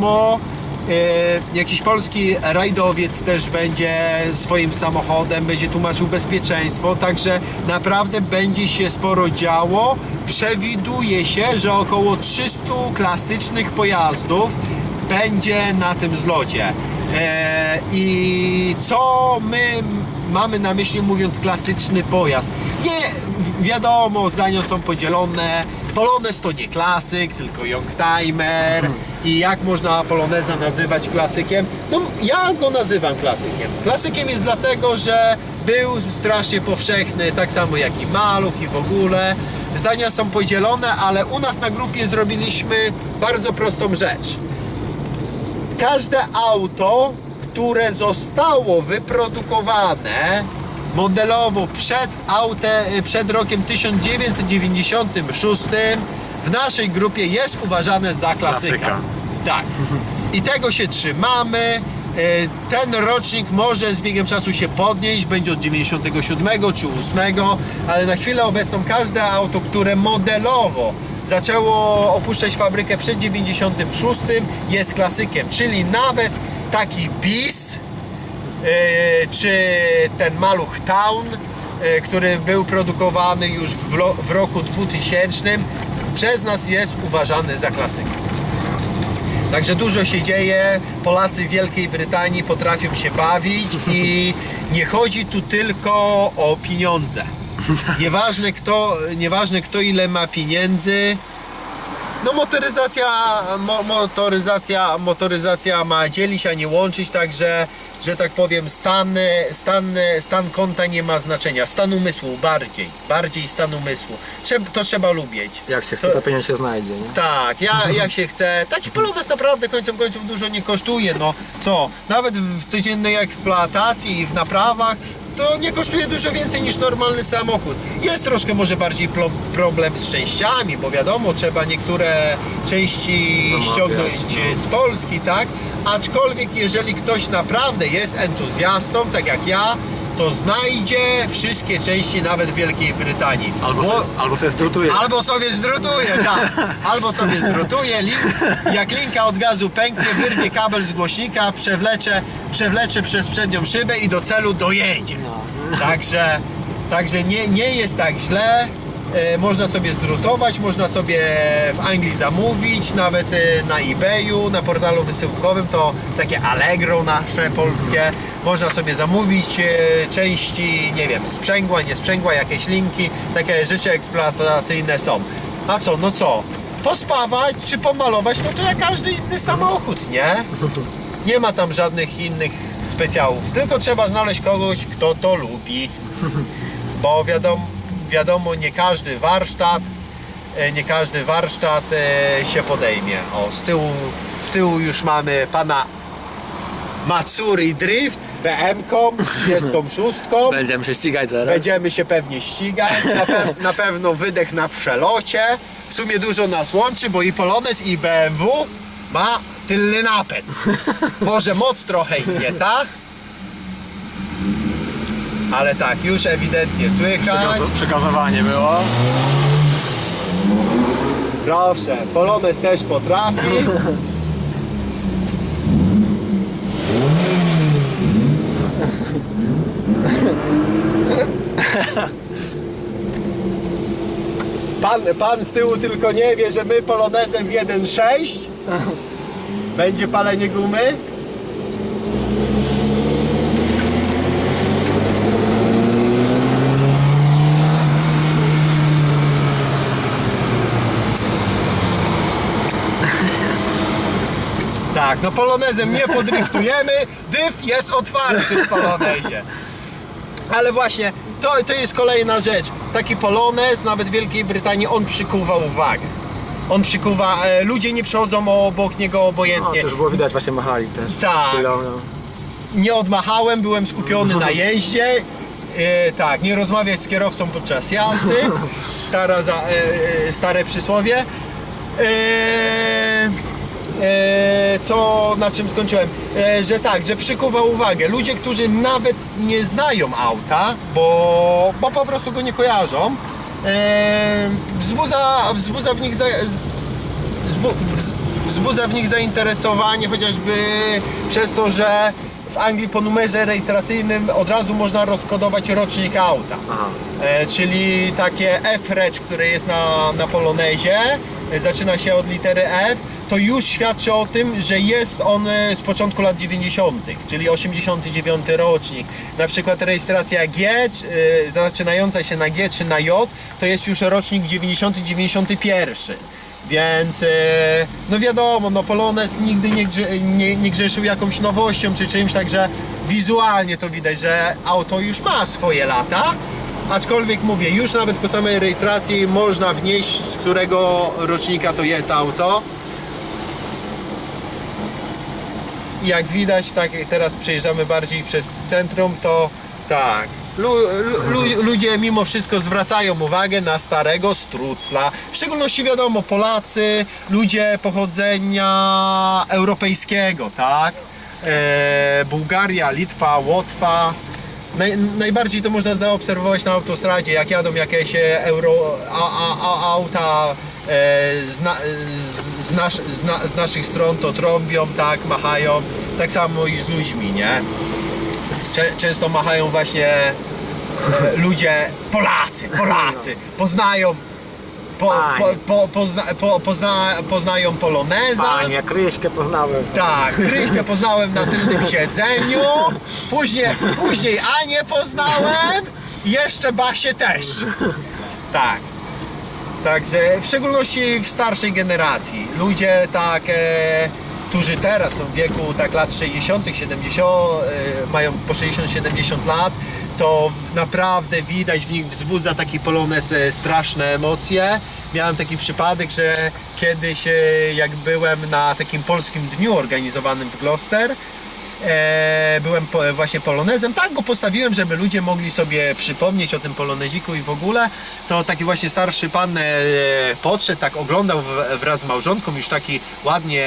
Mo, e, jakiś polski rajdowiec też będzie swoim samochodem, będzie tłumaczył bezpieczeństwo, także naprawdę będzie się sporo działo. Przewiduje się, że około 300 klasycznych pojazdów będzie na tym zlocie. E, I co my mamy na myśli mówiąc klasyczny pojazd? Nie, wiadomo, zdania są podzielone. Polones to nie klasyk, tylko youngtimer. I jak można Poloneza nazywać klasykiem? No ja go nazywam klasykiem. Klasykiem jest dlatego, że był strasznie powszechny, tak samo jak i Maluch i w ogóle. Zdania są podzielone, ale u nas na grupie zrobiliśmy bardzo prostą rzecz każde auto, które zostało wyprodukowane modelowo przed, aute, przed rokiem 1996 w naszej grupie jest uważane za klasyka. Klasyka. Tak. I tego się trzymamy. E, Ten rocznik może z biegiem czasu się podnieść, będzie od 97 czy 8, ale na chwilę obecną każde auto, które modelowo zaczęło opuszczać fabrykę przed 96 jest klasykiem, czyli nawet taki BIS e, czy ten Maluch Town, e, który był produkowany już w, roku 2000 przez nas jest uważany za klasykę. Także dużo się dzieje. Polacy w Wielkiej Brytanii potrafią się bawić i nie chodzi tu tylko o pieniądze. Nieważne kto, nieważne kto ile ma pieniędzy. No motoryzacja, mo, motoryzacja, motoryzacja ma dzielić, a nie łączyć, także, że tak powiem, stan, stan, stan konta nie ma znaczenia. Stan umysłu bardziej, bardziej stan umysłu. Trzeba, to trzeba lubić. Jak się chce, To- to pieniądz się znajdzie, nie? tak, ja, jak się chce. Taki polones naprawdę końcem końców dużo nie kosztuje. No co, nawet w codziennej eksploatacji i w naprawach to nie kosztuje dużo więcej niż normalny samochód. Jest troszkę może bardziej pro, problem z częściami, bo wiadomo, trzeba niektóre części Zamawiać, ściągnąć no. z Polski, tak? Aczkolwiek jeżeli ktoś naprawdę jest entuzjastą, tak jak ja, to znajdzie wszystkie części nawet w Wielkiej Brytanii. Albo, Bo- se, albo sobie zdrutuje. Albo sobie zdrutuje, tak. Albo sobie zdrutuje, link, jak linka od gazu pęknie, wyrwie kabel z głośnika, przewlecze, przewlecze przez przednią szybę i do celu dojedzie. Także, także nie, nie jest tak źle. E, można sobie zdrutować, można sobie w Anglii zamówić, nawet e, na eBayu, na portalu wysyłkowym, to takie Allegro nasze polskie. Można sobie zamówić e, części, nie wiem, sprzęgła, nie sprzęgła, jakieś linki, takie rzeczy eksploatacyjne są. A co, no co? Pospawać czy pomalować, no to jak każdy inny samochód, nie? Nie ma tam żadnych innych specjałów, tylko trzeba znaleźć kogoś, kto to lubi. Bo wiadomo, wiadomo nie każdy warsztat, e, nie każdy warsztat e, się podejmie. O, z tyłu, z tyłu już mamy pana Matsuri Drift BM-ką, 36. Będziemy się ścigać zaraz. Będziemy się pewnie ścigać, na, pe- na pewno wydech na przelocie. W sumie dużo nas łączy, bo i Polones i BMW ma tylny napęd. Może moc trochę innie, tak? Ale tak, już ewidentnie słychać. Przekazo- przekazowanie było. Proszę, Polones też potrafi. Pan, pan z tyłu tylko nie wie, że my Polonezem w 1.6 będzie palenie gumy. Tak, no polonezem nie podriftujemy, dyf jest otwarty w polonezie. Ale właśnie, to, to jest kolejna rzecz. Taki polonez, nawet w Wielkiej Brytanii, on przykuwa uwagę. On przykuwa, e, ludzie nie przechodzą obok niego No, obojętnie. to już było widać, właśnie machali też. przed Tak. chwilą, no. Nie odmachałem, byłem skupiony na jeździe. E, tak, nie rozmawiać z kierowcą podczas jazdy. Stara za, e, e, stare przysłowie. E, e, co, na czym skończyłem? E, że tak, że przykuwa uwagę. Ludzie, którzy nawet nie znają auta, bo, bo po prostu go nie kojarzą, e, wzbudza, wzbudza w nich za, wzbu, wzbudza w nich zainteresowanie, chociażby przez to, że w Anglii po numerze rejestracyjnym od razu można rozkodować rocznik auta. E, czyli takie F-Reg, które jest na, na Polonezie, e, zaczyna się od litery F, to już świadczy o tym, że jest on e, z początku lat 90., czyli 89 rocznik. Na przykład rejestracja G, e, zaczynająca się na G czy na J, to jest już rocznik 90-91. Więc e, no wiadomo, no Polonez nigdy nie, nie, nie grzeszył jakąś nowością czy czymś, także wizualnie to widać, że auto już ma swoje lata. Aczkolwiek mówię, już nawet po samej rejestracji można wnieść, z którego rocznika to jest auto. I Jak widać, tak teraz przejeżdżamy bardziej przez centrum, to tak. Lu, lu, lu, ludzie mimo wszystko zwracają uwagę na starego Strucla. W szczególności wiadomo, Polacy, ludzie pochodzenia europejskiego, tak? E, Bułgaria, Litwa, Łotwa. Naj, najbardziej to można zaobserwować na autostradzie, jak jadą jakieś e, euro, a, a, a, auta z, na, z, nasz, z, na, z naszych stron, to trąbią, tak, machają. Tak samo i z ludźmi, nie? Często machają właśnie e, ludzie, Polacy, Polacy, poznają, po, po, po, pozna, po, pozna, poznają Poloneza. Panie, Kryśkę poznałem. Tak, Kryśkę poznałem na tylnym siedzeniu, później, później Anię poznałem i jeszcze Basię też. Tak. Także w szczególności w starszej generacji. Ludzie tak, e, którzy teraz są w wieku tak lat 60., 70, e, mają po 60-70 lat, to naprawdę widać w nich wzbudza taki polonez e, straszne emocje. Miałem taki przypadek, że kiedyś e, jak byłem na takim polskim dniu organizowanym w Gloucester, E, byłem po, właśnie polonezem. Tak go postawiłem, żeby ludzie mogli sobie przypomnieć o tym poloneziku i w ogóle. To taki właśnie starszy pan e, podszedł, tak oglądał w, wraz z małżonką, już taki ładnie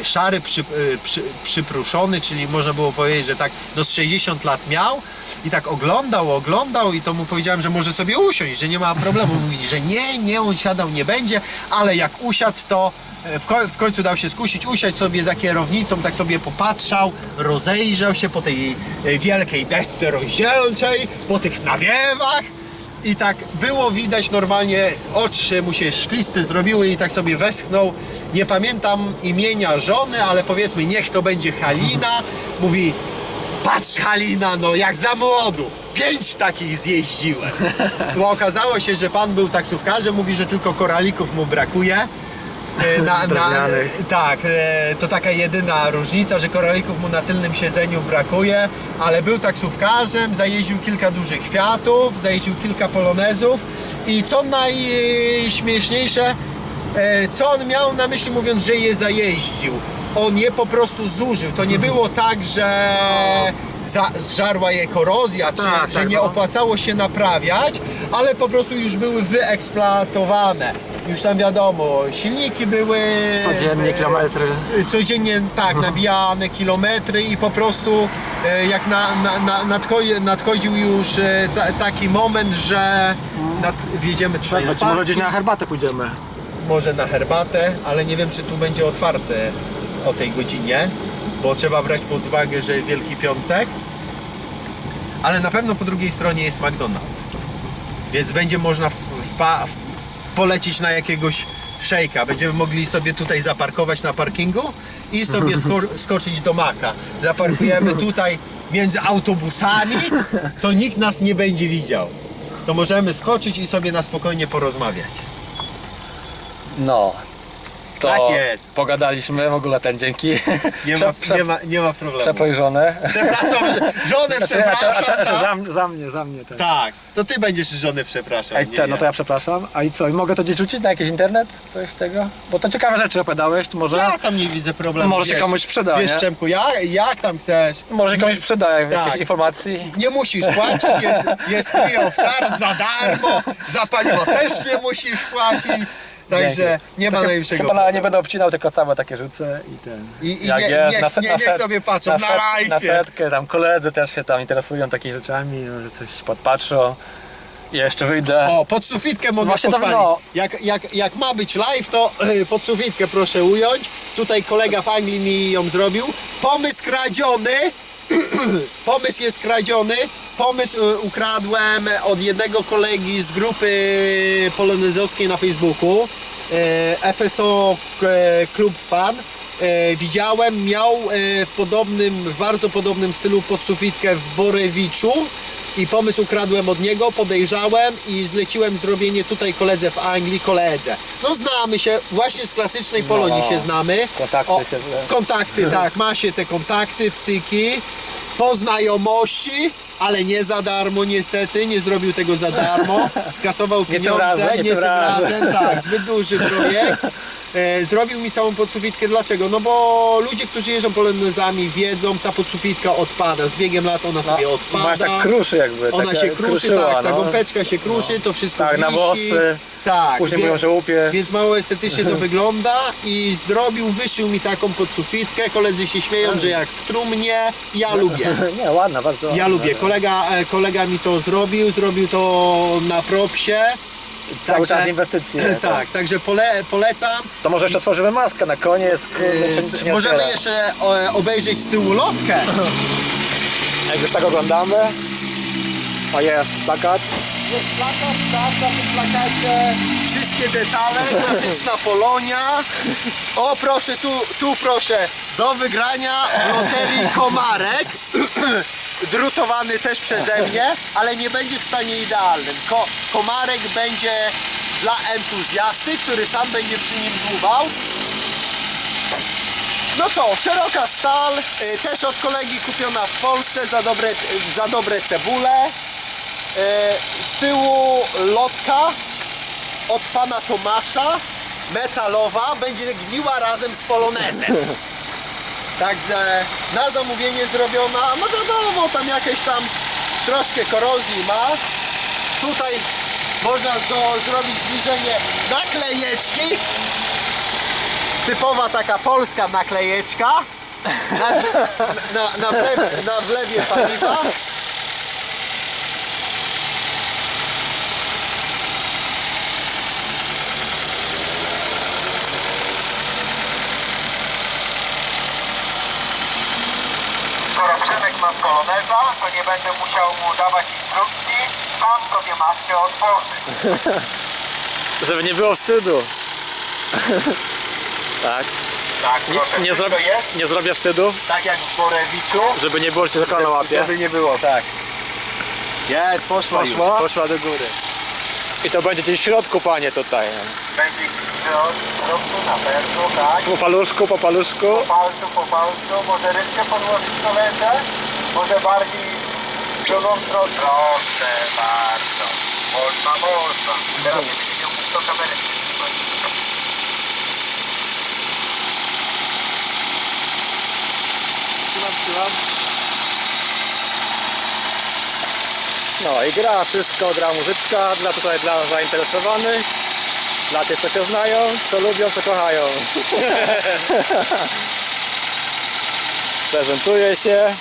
e, szary, przy, e, przy, przypruszony, czyli można było powiedzieć, że tak no z 60 lat miał i tak oglądał, oglądał i to mu powiedziałem, że może sobie usiąść, że nie ma problemu. Mówi, że nie, nie, on siadał nie będzie, ale jak usiadł, to e, w, ko- w końcu dał się skusić, usiąść sobie za kierownicą, tak sobie popatrzał, rozejrzał się po tej e, wielkiej desce rozdzielczej, po tych nawiewach i tak było widać normalnie, oczy mu się szkliste zrobiły i tak sobie westchnął. Nie pamiętam imienia żony, ale powiedzmy niech to będzie Halina. Mówi, patrz Halina, no jak za młodu. Pięć takich zjeździłem. Bo okazało się, że pan był taksówkarzem, mówi, że tylko koralików mu brakuje. E, Na, na, Drewnianych. tak, e, to taka jedyna różnica, że koralików mu na tylnym siedzeniu brakuje, ale był taksówkarzem, zajeździł kilka dużych kwiatów, zajeździł kilka polonezów i co najśmieszniejsze, co on miał na myśli mówiąc, że je zajeździł. On je po prostu zużył. To nie było tak, że za, zżarła je korozja, czy tak, że tak, nie no. opłacało się naprawiać, ale po prostu już były wyeksploatowane. Już tam wiadomo, silniki były Codziennie e, kilometry. codziennie tak, nabijane kilometry i po prostu e, jak na, na, na, nadchodzi, nadchodził już e, ta, taki moment, że nad, wjedziemy Czy może gdzieś na herbatę pójdziemy? Może na herbatę, ale nie wiem czy tu będzie otwarte o tej godzinie, bo trzeba brać pod uwagę, że Wielki Piątek, ale na pewno po drugiej stronie jest McDonald's, więc będzie można polecieć na jakiegoś szejka. Będziemy mogli sobie tutaj zaparkować na parkingu i sobie sko skoczyć do Maka. Zaparkujemy tutaj między autobusami, to nikt nas nie będzie widział. To możemy skoczyć i sobie na spokojnie porozmawiać. No. To Tak jest. Pogadaliśmy w ogóle ten dzięki. Nie ma, nie ma, nie ma problemu. Przepojrzone. Przepraszam, żonę Znaczy, a, a, przepraszam. a, a, tak? za, m- za mnie, za mnie ten. Tak, to ty będziesz żonę przepraszał. Ej, nie te, no ja. to ja przepraszam. A i co? I mogę to gdzieś rzucić na jakiś internet? Coś tego? Bo to ciekawe rzeczy opowiadałeś, to może. Ja tam nie widzę problemu. Może się wiesz. komuś przyda, Wiesz, nie? Przemku, jak, jak tam chcesz? Może komuś przyda jakieś Tak. informacji. Nie musisz płacić, jest, jest free of charge za darmo, za paliwo też nie musisz płacić. Także nie ma To najmniejszego Chyba na, nie będę obcinał, tylko całe takie rzucę i ten. I, i Jak nie, jest, niech, na set- nie, niech sobie patrzą na, set, na setkę, tam koledzy też się tam interesują takimi rzeczami, może coś podpatrzą. Ja jeszcze wyjdę. O, pod sufitkę mogę Właśnie to pochwalić. no. Jak, jak, jak ma być live, to y, pod sufitkę proszę ująć. Tutaj kolega w Anglii mi ją zrobił. Pomysł kradziony. Pomysł jest kradziony. Pomysł y, ukradłem od jednego kolegi z grupy polonezowskiej na Facebooku. Y, FSO e, Club Fan. E, widziałem, miał e, w podobnym, w bardzo podobnym stylu podsufitkę w Borewiczu i pomysł ukradłem od niego, podejrzałem i zleciłem zrobienie tutaj koledze w Anglii, koledze. No znamy się, właśnie z klasycznej Polonii No. się znamy. Kontakty się- Kontakty, tak, ma się te kontakty, wtyki, po znajomości, ale nie za darmo niestety, nie zrobił tego za darmo, skasował tym pieniądze, razem, nie tym razem. tak, zbyt duży projekt. E, zrobił mi samą podsufitkę, dlaczego? No bo ludzie, którzy jeżdżą polonezami wiedzą, ta podsufitka odpada, z biegiem lat ona sobie odpada. Masz tak kruszy jakby. Ona się kruszy, kruszyła, tak, ta no. gąbeczka się kruszy, to wszystko Tak, wisi. na włosy. Tak, Później wie- mówią, że łupie. więc mało estetycznie to wygląda i zrobił, wyszył mi taką podsufitkę. Koledzy się śmieją, że jak w trumnie, ja lubię. Nie, ładna, bardzo Ja ładna. lubię. Kolega, e, kolega mi to zrobił, zrobił to na propsie. Cały Także- czas inwestycje. Tak, także pole, polecam. To może jeszcze otworzymy maskę na koniec, kurde, czy, czy nie Możemy otwiera? jeszcze e, obejrzeć z tyłu lotkę. Jak już tak oglądamy. O jest, plakat. Jest plakat, tak, na tym plakacie wszystkie detale, klasyczna Polonia. O proszę, tu, tu proszę, do wygrania w loterii Komarek. Drutowany też przeze mnie, ale nie będzie w stanie idealnym. Ko komarek będzie dla entuzjasty, który sam będzie przy nim dłubał. No co, szeroka stal, y, też od kolegi kupiona w Polsce za dobre, za dobre cebule. E, Z tyłu lotka od pana Tomasza, metalowa, będzie gniła razem z polonezem. Także na zamówienie zrobiona, no wiadomo, tam jakieś tam troszkę korozji ma. Tutaj można do, zrobić zbliżenie naklejeczki. Typowa taka polska naklejeczka. Na, na, na, wlew, na wlewie paliwa. Przemek ma z koloneza, to nie będę musiał mu dawać instrukcji, sam sobie maskę otworzy. Żeby nie było wstydu. tak. Tak, Nie, proszę, nie, wszystko zrobię, jest, nie zrobię wstydu, Tak jak w Borewiczu. żeby nie było ci zakala na łapie. Żeby nie było, tak. Jest, poszła, Poszła? już, poszła do góry. I to będzie gdzieś w środku, panie, tutaj. będzie w środku na pewno, tak. Po paluszku, po paluszku. Po palcu, po palcu, może rybkę podłożyć koledze, może bardziej w drugą stronę. Proszę bardzo, można, można. Teraz nie będzie miał pusto kamerę. Trzymam, trzymam. No i gra wszystko, gra muzyczka, dla tutaj dla zainteresowanych, dla tych, co się znają, co lubią, co kochają. Prezentuje się,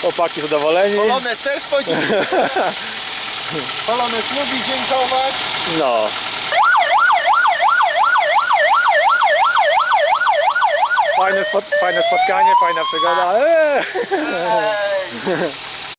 chłopaki zadowoleni. Polonez też podziwił. Polonez lubi dziękować. No. Fajne, spot, fajne spotkanie, fajna przygoda. Eee. Ej.